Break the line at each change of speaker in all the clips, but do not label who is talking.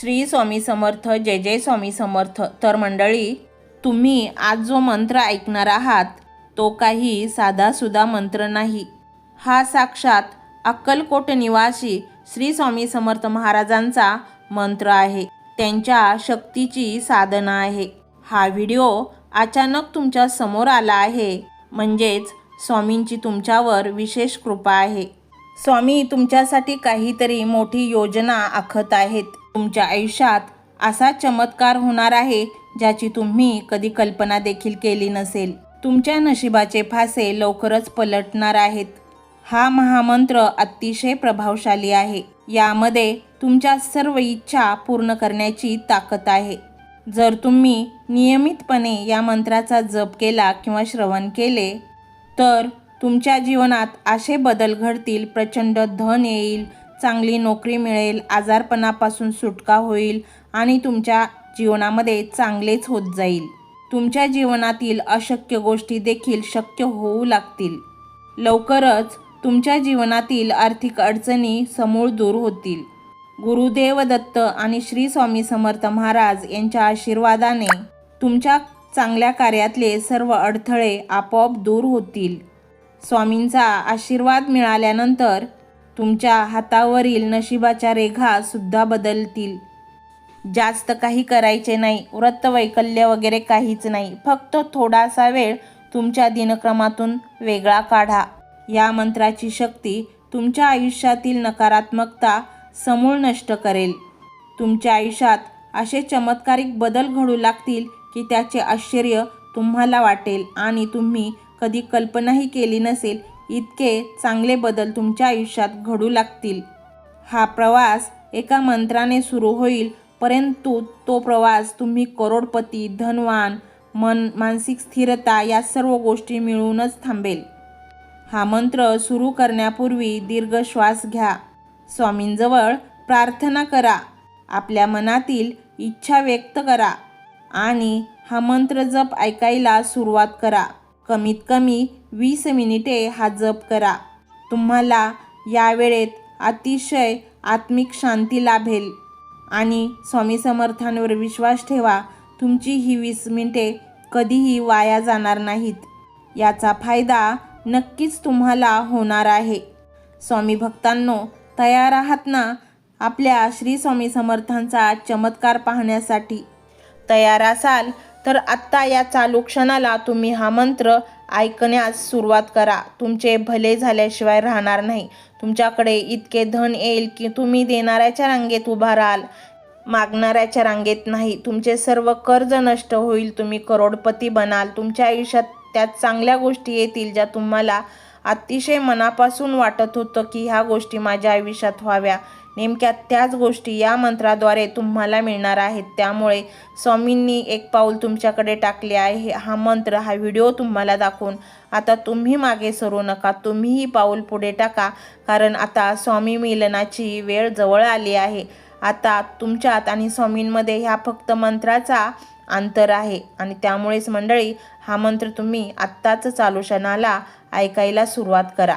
श्री स्वामी समर्थ जय जय स्वामी समर्थ. तर मंडळी तुम्ही आज जो मंत्र ऐकणार आहात तो काही साधासुधा मंत्र नाही. हा साक्षात अक्कलकोट निवासी श्री स्वामी समर्थ महाराजांचा मंत्र आहे. त्यांच्या शक्तीची साधना आहे. हा व्हिडिओ अचानक तुमच्यासमोर आला आहे म्हणजेच स्वामींची तुमच्यावर विशेष कृपा आहे. स्वामी तुमच्यासाठी काहीतरी मोठी योजना आखत आहेत. तुमच्या आयुष्यात असा चमत्कार होणार आहे ज्याची तुम्ही कधी कल्पना देखील केली नसेल. तुमच्या नशिबाचे फासे लवकरच पलटणार आहेत. हा महामंत्र अतिशय प्रभावशाली आहे. यामध्ये तुमच्या सर्व इच्छा पूर्ण करण्याची ताकद आहे. जर तुम्ही नियमितपणे या मंत्राचा जप केला किंवा श्रवण केले तर तुमच्या जीवनात असे बदल घडतील प्रचंड धन येईल चांगली नोकरी मिळेल आजारपणापासून सुटका होईल आणि तुमच्या जीवनामध्ये चांगलेच होत जाईल. तुमच्या जीवनातील अशक्य गोष्टी देखील शक्य होऊ लागतील. लवकरच तुमच्या जीवनातील आर्थिक अडचणी समूळ दूर होतील. गुरुदेव दत्त आणि श्री स्वामी समर्थ महाराज यांच्या आशीर्वादाने तुमच्या चांगल्या कार्यातले सर्व अडथळे आपोआप दूर होतील. स्वामींचा आशीर्वाद मिळाल्यानंतर तुमच्या हातावरील नशिबाच्या रेघासुद्धा बदलतील. जास्त काही करायचे नाही व्रतवैकल्य वगैरे काहीच नाही. फक्त थोडासा वेळ तुमच्या दिनक्रमातून वेगळा काढा. या मंत्राची शक्ती तुमच्या आयुष्यातील नकारात्मकता समूळ नष्ट करेल. तुमच्या आयुष्यात असे चमत्कारिक बदल घडू लागतील की त्याचे आश्चर्य तुम्हाला वाटेल आणि तुम्ही कधी कल्पनाही केली नसेल इतके चांगले बदल तुमच्या आयुष्यात घडू लागतील. हा प्रवास एका मंत्राने सुरू होईल परंतु तो प्रवास तुम्ही करोडपती धनवान मन मानसिक स्थिरता या सर्व गोष्टी मिळूनच थांबेल. हा मंत्र सुरू करण्यापूर्वी दीर्घ श्वास घ्या. स्वामींजवळ प्रार्थना करा. आपल्या मनातील इच्छा व्यक्त करा आणि हा मंत्र जप ऐकायला सुरुवात करा. कमीत कमी वीस मिनिटे हा जप करा. तुम्हाला या वेळेत अतिशय आत्मिक शांती लाभेल. आणि स्वामी समर्थांवर विश्वास ठेवा तुमची ही वीस मिनिटे कधीही वाया जाणार नाहीत. याचा फायदा नक्कीच तुम्हाला होणार आहे. स्वामी भक्तांनो तयार आहात ना आपल्या श्री स्वामी समर्थांचा चमत्कार पाहण्यासाठी? तयार असाल तर आत्ता या चालू क्षणाला तुम्ही हा मंत्र ऐकण्यास सुरुवात करा. तुमचे भले झाल्याशिवाय राहणार नाही. तुमच्याकडे इतके धन येईल की तुम्ही देणाऱ्याच्या रांगेत उभा राहाल. मागणाऱ्याच्या रांगेत नाही. तुमचे सर्व कर्ज नष्ट होईल. तुम्ही करोडपती बनाल. तुमच्या आयुष्यात त्यात चांगल्या गोष्टी येतील ज्या तुम्हाला अतिशय मनापासून वाटत होतं की ह्या गोष्टी माझ्या आयुष्यात व्हाव्या. नेमक्या त्याच गोष्टी या मंत्राद्वारे तुम्हाला मिळणार आहेत. त्यामुळे स्वामींनी एक पाऊल तुमच्याकडे टाकले आहे. हा मंत्र हा व्हिडिओ तुम्हाला दाखवून आता तुम्ही मागे सरू नका. तुम्हीही पाऊल पुढे टाका. कारण आता स्वामी मिलनाची वेळ जवळ आली आहे. आता तुमच्यात आणि स्वामींमध्ये ह्या फक्त मंत्राचा अंतर आहे. आणि त्यामुळेच मंडळी हा मंत्र तुम्ही आत्ताच चालू क्षणाला ऐकायला सुरुवात करा.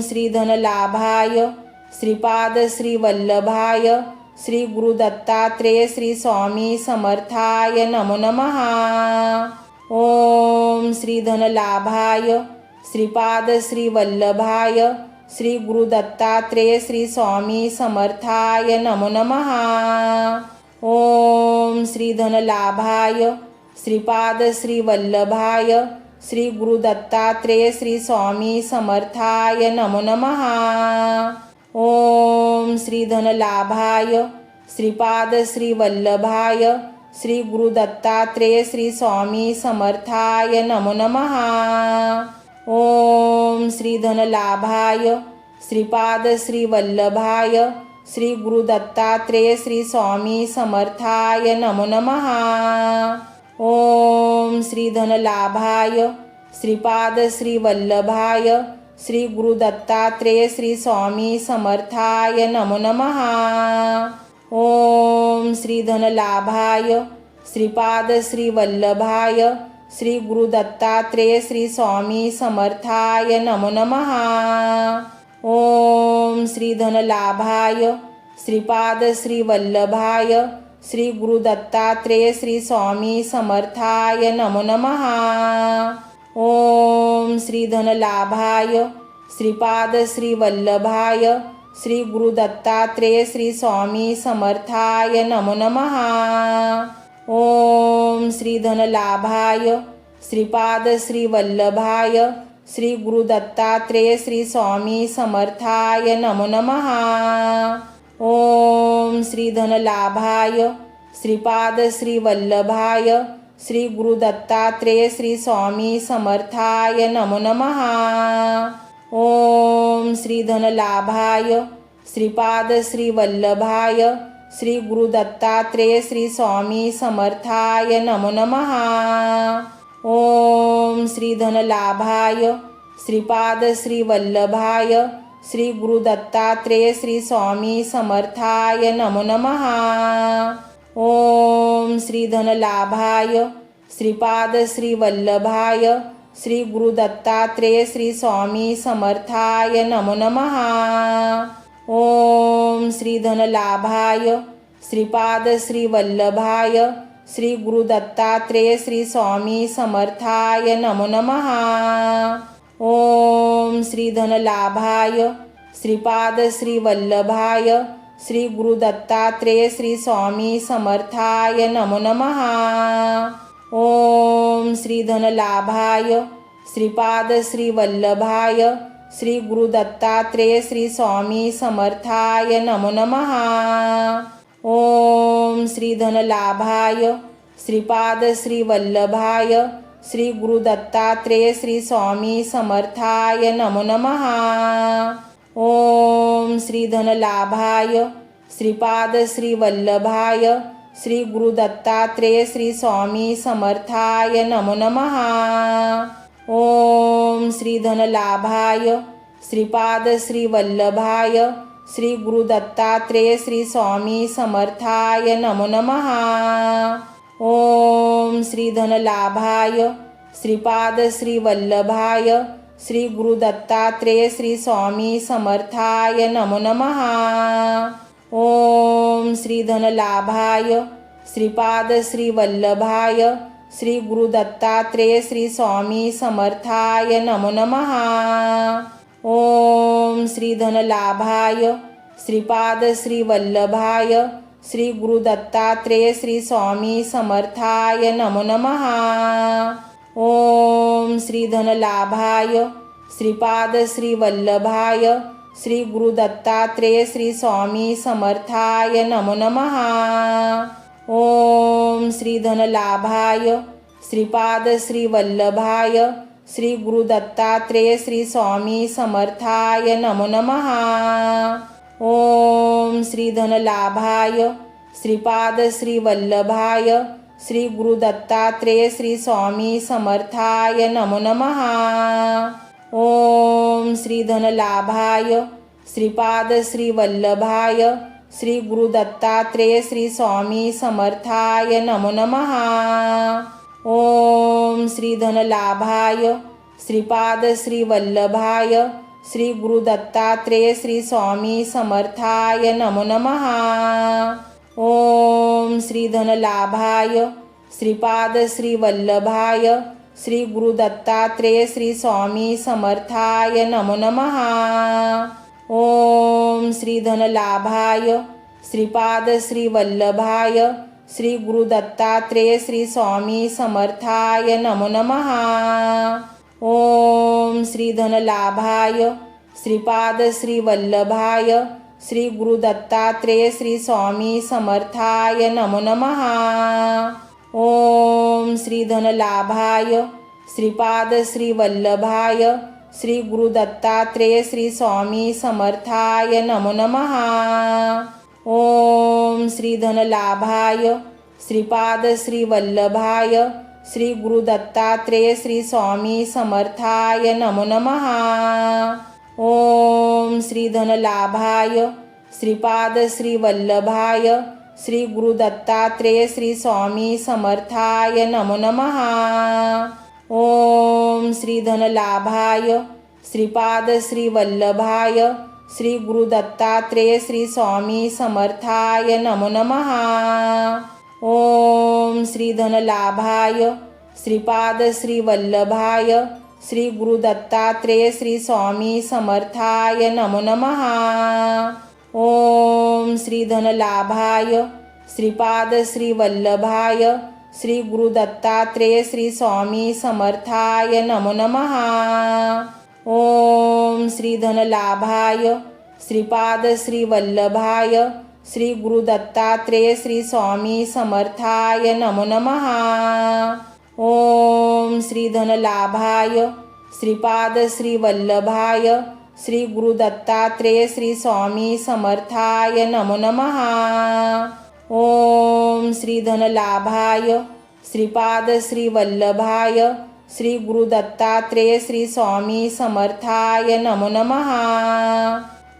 श्रीधनलाभाय श्रीपाद श्रीवल्लभाय श्री गुरुदत्तात्रेय श्री स्वामी समर्थाय नमो नमः। ॐ श्रीधनलाभाय श्रीपाद श्रीवल्लभाय श्री गुरुदत्तात्रेय श्री स्वामी समर्थाय नमो नमः। ॐ श्रीधनलाभाय श्रीपाद श्री श्री गुरुदत्तात्रेय श्री स्वामी समर्थाय नमो नमः. ॐ श्रीधनलाभाय श्रीपाद श्रीवल्लभाय श्री गुरुदत्तात्रेय श्री स्वामी समर्थाय नमो नमः. श्री श्रीधनलाभाय श्रीपाद श्रीवल्लभाय श्री गुरुदत्तात्रेय श्री स्वामी समर्थाय नमो नमः. ॐ श्रीधनलाभाय श्रीपाद श्रीवल्लभाय श्री गुरुदत्तात्रेय श्री स्वामी समर्थाय नमो नमः। ॐ श्रीधनलाभाय श्रीपाद श्रीवल्लभाय श्री गुरुदत्तात्रेय श्री स्वामी समर्थाय नमो नमः। ॐ श्रीधनलाभाय श्रीपाद श्रीवल्लभाय श्री गुरुदत्तात्रेय श्री स्वामी समर्थाय नमो नमः. ॐ श्रीधनलाभाय श्रीपाद श्रीवल्लभाय श्री गुरुदत्तात्रेय श्री स्वामी समर्थाय नमो नमः. श्री श्रीधनलाभाय श्रीपाद श्रीवल्लभाय श्री गुरुदत्तात्रेय श्री स्वामी समर्थाय नमो नमः. ॐ श्रीधनलाभाय श्रीपाद श्रीवल्लभाय श्री गुरुदत्तात्रेय श्री स्वामी समर्थाय नमो नमः। ॐ श्रीधनलाभाय श्रीपाद श्रीवल्लभाय श्री गुरुदत्तात्रेय श्री स्वामी समर्थाय नमो नमः। ॐ श्रीधनलाभाय श्रीपाद श्रीवल्लभाय श्री गुरुदत्तात्रेय श्री स्वामी समर्थाय नमो नमः. ॐ श्रीधनलाभाय श्रीपाद श्रीवल्लभाय श्री गुरुदत्तात्रेय श्री स्वामी समर्थाय नमो नमः. ॐ श्रीधनलाभाय श्रीपाद श्रीवल्लभाय श्री गुरुदत्तात्रेय श्री स्वामी समर्थाय नमो नमः. ॐ श्रीधनलाभाय श्रीपाद श्रीवल्लभाय श्री गुरुदत्तात्रेय श्री स्वामी समर्थाय नमो नमः। ॐ श्रीधनलाभाय श्रीपाद श्रीवल्लभाय श्री गुरुदत्तात्रेय श्री स्वामी समर्थाय नमो नमः। ॐ श्रीधनलाभाय श्रीपाद श्रीवल्लभाय श्री गुरुदत्तात्रेय श्री स्वामी समर्थाय नमो नमः. ॐ श्रीधनलाभाय श्रीपाद श्रीवल्लभाय श्री गुरुदत्तात्रेय श्री स्वामी समर्थाय नमो नमः. ॐ श्रीधनलाभाय श्रीपाद श्रीवल्लभाय श्री गुरुदत्तात्रेय श्री स्वामी समर्थाय नमो नमः. ॐ श्रीधनलाभाय श्रीपाद श्रीवल्लभाय श्री गुरुदत्तात्रेय श्री स्वामी समर्थाय नमो नमः। ॐ श्रीधनलाभाय श्रीपाद श्रीवल्लभाय श्री गुरुदत्तात्रेय श्री स्वामी समर्थाय नमो नमः। ॐ श्रीधनलाभाय श्रीपाद श्रीवल्लभाय श्री गुरुदत्तात्रेय श्री स्वामी समर्थाय नमो नमः. ॐ श्रीधनलाभाय श्रीपाद श्रीवल्लभाय श्री गुरुदत्तात्रेय श्री स्वामी समर्थाय नमो नमः. श्री श्रीधनलाभाय श्रीपाद श्रीवल्लभाय श्री गुरुदत्तात्रेय श्री स्वामी समर्थाय नमो नमः. ॐ श्रीधनलाभाय श्रीपाद श्रीवल्लभाय श्री गुरुदत्तात्रेय श्री स्वामी समर्थाय नमो नमः. ॐ श्रीधनलाभाय श्रीपाद श्रीवल्लभाय श्री गुरुदत्तात्रेय श्री स्वामी समर्थाय नमो नमः. ॐ श्रीधनलाभाय श्रीपाद श्रीवल्लभाय श्री गुरु दत्तात्रेय श्री स्वामी समर्थाय नमो नमः. ओम श्री धनलाभाय श्रीपाद श्री वल्लभाय श्री गुरु दत्तात्रेय श्री स्वामी समर्थाय नमो नमः. ओम श्री धनलाभाय श्रीपाद श्री वल्लभाय श्री गुरु दत्तात्रेय श्री स्वामी समर्थाय नमो नमः. ओम श्री धनलाभाय श्रीपाद श्रीवल्लभाय श्री गुरुदत्तात्रेय श्री स्वामी समर्थाय नमो नमः. ओम श्री धनलाभाय श्रीपाद श्रीवल्लभाय श्री गुरुदत्तात्रेय श्री स्वामी समर्थाय नमो नमः. ओम श्री धनलाभाय श्रीपाद श्रीवल्लभाय श्री गुरु दत्तात्रेय श्री स्वामी समर्थाय नमो नमः. ओम श्री धनलाभाय श्रीपाद श्री वल्लभाय श्री गुरु दत्तात्रेय श्री स्वामी समर्थाय नमो नमः. ओम श्री धनलाभाय श्रीपाद श्री वल्लभाय श्री गुरु दत्तात्रेय श्री स्वामी समर्थाय नमो नमः. ओम श्री धनलाभाय श्रीपाद श्रीवल्लभाय श्री गुरुदत्तात्रेय श्री स्वामी समर्थाय नमो नमः। ओम श्री धनलाभाय श्रीपाद श्रीवल्लभाय श्री गुरुदत्तात्रेय श्री स्वामी समर्थाय नमो नमः। ओम श्री धनलाभाय श्रीपाद श्रीवल्लभाय श्री गुरु दत्तात्रेय श्री स्वामी समर्थाय नमो नमः. ओम श्री धनलाभाय श्रीपाद श्री वल्लभाय श्री गुरु दत्तात्रेय श्री स्वामी समर्थाय नमो नमः. ओम श्री धनलाभाय श्रीपाद श्री वल्लभाय श्री गुरु दत्तात्रेय श्री स्वामी समर्थाय नमो नमः.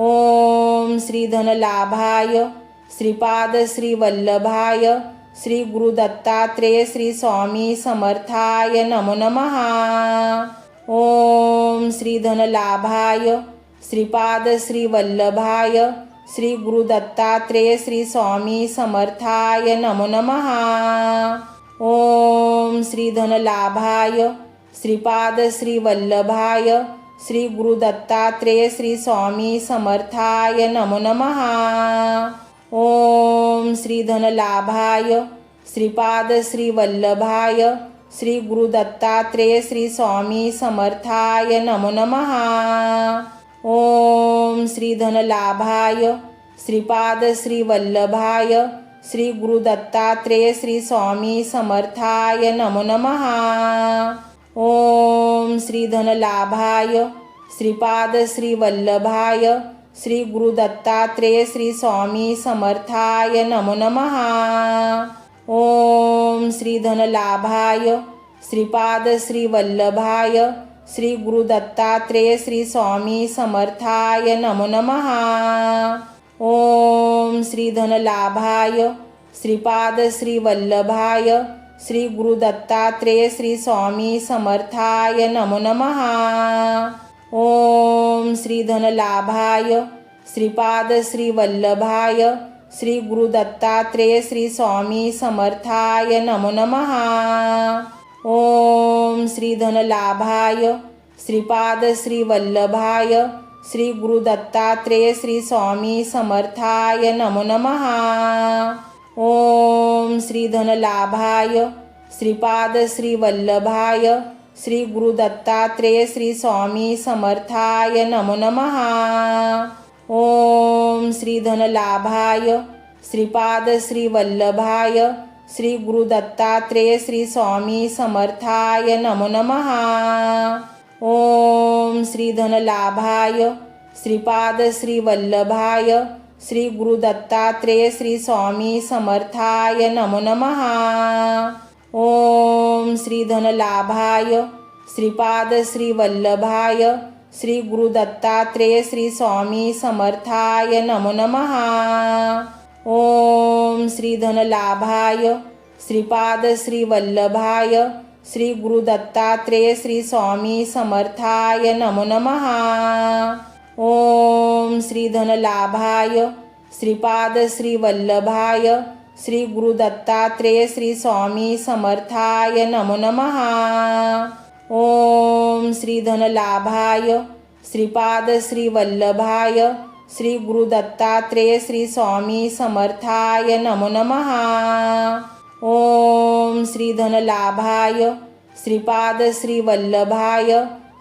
ओम श्री धनलाभाय श्रीपाद श्रीवल्लभाय श्री गुरुदत्तात्रेय श्री स्वामी समर्थाय नमो नमः। ओम श्री धनलाभाय श्रीपाद श्रीवल्लभाय श्री गुरुदत्तात्रेय श्री स्वामी समर्थाय नमो नमः। ओम श्री धनलाभाय श्रीपाद श्रीवल्लभाय श्री गुरु दत्तात्रेय श्री स्वामी समर्थाय नमो नमः. ओम श्री धनलाभाय श्रीपाद श्री वल्लभाय श्री गुरु दत्तात्रेय श्री स्वामी समर्थाय नमो नमः. ओम श्री धनलाभाय श्रीपाद श्री वल्लभाय श्री गुरु दत्तात्रेय श्री स्वामी समर्थाय नमो नमः. ओम श्री धनलाभाय श्रीपाद श्रीवल्लभाय श्री गुरुदत्तात्रेय श्री स्वामी समर्थाय नमो नमः. ओम श्री धनलाभाय श्रीपाद श्रीवल्लभाय श्री गुरुदत्तात्रेय श्री स्वामी समर्थाय नमो नमः. ओम श्री धनलाभाय श्रीपाद श्रीवल्लभाय श्री गुरु दत्तात्रेय श्री स्वामी समर्थाय नमो नमः। ओम श्री धनलाभाय श्रीपाद श्री वल्लभाय श्री गुरु दत्तात्रेय श्री स्वामी समर्थाय नमो नमः। ओम श्री धनलाभाय श्रीपाद श्री वल्लभाय श्री गुरु दत्तात्रेय श्री स्वामी समर्थाय नमो नमः। ओम श्री धनलाभाय श्रीपाद श्री वल्लभाय श्री गुरु दत्तात्रेय श्री स्वामी समर्थाय नमो नमः। ओम श्री धनलाभाय श्रीपाद श्री वल्लभाय श्री गुरु दत्तात्रेय श्री स्वामी समर्थाय नमो नमः। ओम श्री धनलाभाय श्रीपाद श्री वल्लभाय श्री गुरु दत्तात्रेय श्री स्वामी समर्थाय नमो नमः। ओम श्री धनलाभाय श्रीपाद श्री वल्लभाय श्री गुरु दत्तात्रेय श्री स्वामी समर्थाय नमो नमः। ओम श्री धनलाभाय श्रीपाद श्री वल्लभाय श्री गुरु दत्तात्रेय श्री स्वामी समर्थाय नमो नमः। ओम श्री धनलाभाय श्रीपाद श्रीवल्लभाय श्री गुरुदत्तात्रेय श्री स्वामी समर्थाय नमो नमः। ओम श्री धनलाभाय श्रीपाद श्रीवल्लभाय श्री गुरुदत्तात्रेय श्री स्वामी समर्थाय नमो नमः। ओम श्री धनलाभाय श्रीपाद श्रीवल्लभाय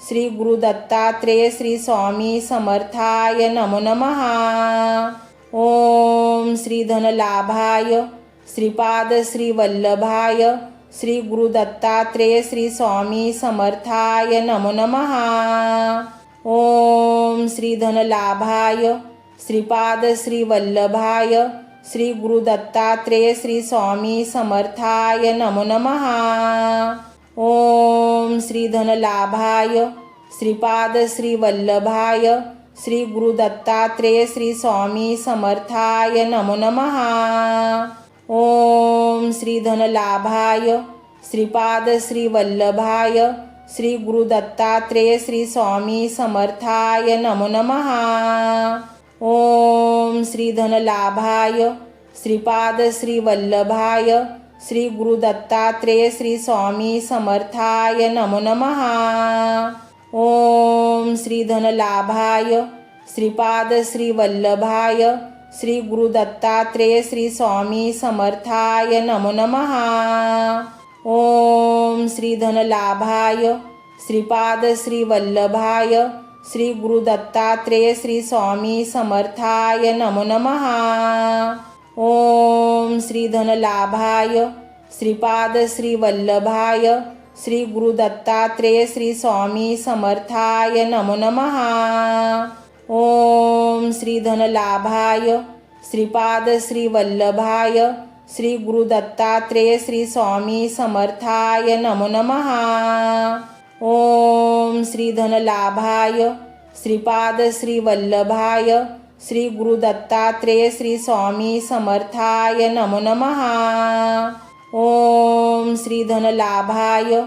श्री गुरु दत्तात्रेय श्री स्वामी समर्थाय नमो नमः. ओम श्री धनलाभाय श्रीपाद श्री वल्लभाय श्री गुरु दत्तात्रेय श्री स्वामी समर्थाय नमो नमः. ओम श्री धनलाभाय श्रीपाद श्री वल्लभाय श्री गुरु दत्तात्रेय श्री स्वामी समर्थाय नमो नमः. ओम श्री धनलाभाय श्रीपाद श्रीवल्लभाय श्री गुरुदत्तात्रेय श्री स्वामी समर्थाय नमो नमः। ओम श्री धनलाभाय श्रीपाद श्रीवल्लभाय श्री गुरुदत्तात्रेय श्री स्वामी समर्थाय नमो नमः। ओम श्री धनलाभाय श्रीपाद श्री श्री गुरु दत्तात्रेय श्री स्वामी समर्थाय नमो नमः। ओम श्री धनलाभाय श्रीपाद श्री वल्लभाय श्री गुरु दत्तात्रेय श्री स्वामी समर्थाय नमो नमः। ओम श्री धनलाभाय श्रीपाद श्री वल्लभाय श्री गुरु दत्तात्रेय श्री स्वामी समर्थाय नमो नमः। ओम श्री धनलाभाय श्रीपाद श्री वल्लभाय श्री गुरु दत्तात्रेय श्री स्वामी समर्थाय नमो नमः। ओम श्री धनलाभाय श्रीपाद श्री वल्लभाय श्री गुरु दत्तात्रेय श्री स्वामी समर्थाय नमो नमः। ओम श्री धनलाभाय श्रीपाद श्री वल्लभाय श्री गुरु दत्तात्रेय श्री स्वामी समर्थाय नमो नमः. ओम श्री धनलाभाय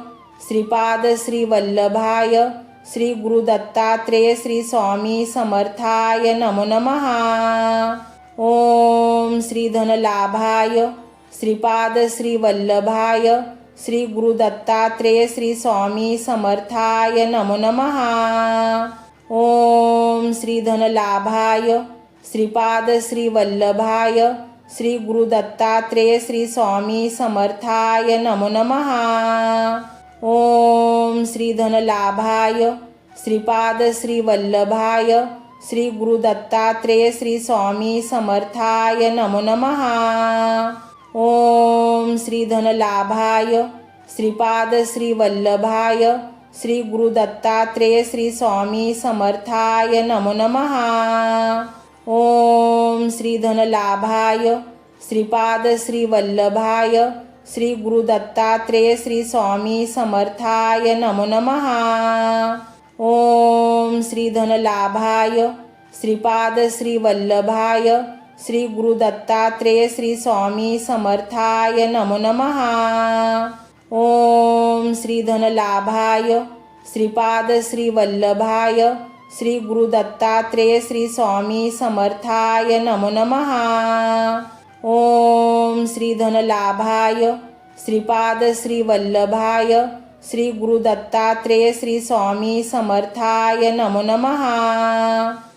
श्रीपाद श्री वल्लभाय श्री गुरु दत्तात्रेय श्री स्वामी समर्थाय नमो नमः. ओम श्री धनलाभाय श्रीपाद श्री वल्लभाय श्री गुरु दत्तात्रेय श्री स्वामी समर्थाय नमो नमः. ओम श्री धनलाभाय श्रीपाद श्रीवल्लभाय श्री गुरुदत्तात्रेय श्री स्वामी समर्थाय नमो नमः। ओम श्री धनलाभाय श्रीपाद श्रीवल्लभाय श्री गुरुदत्तात्रेय श्री स्वामी समर्थाय नमो नमः। ओम श्री धनलाभाय श्रीपाद श्री श्री गुरु दत्तात्रेय श्री स्वामी समर्थाय नमो नमः। ओम श्री धनलाभाय श्रीपाद श्री वल्लभाय श्री गुरु दत्तात्रेय श्री स्वामी समर्थाय नमो नमः। ओम श्री धनलाभाय श्रीपाद श्री वल्लभाय श्री गुरु दत्तात्रेय श्री स्वामी समर्थाय नमो नमः। ओम श्री धनलाभाय श्रीपाद श्री वल्लभाय श्री गुरु दत्तात्रेय श्री स्वामी समर्थाय नमो नमः। ओम श्री धनलाभाय श्रीपाद श्री वल्लभाय श्री गुरु दत्तात्रेय श्री स्वामी समर्थाय नमो नमः।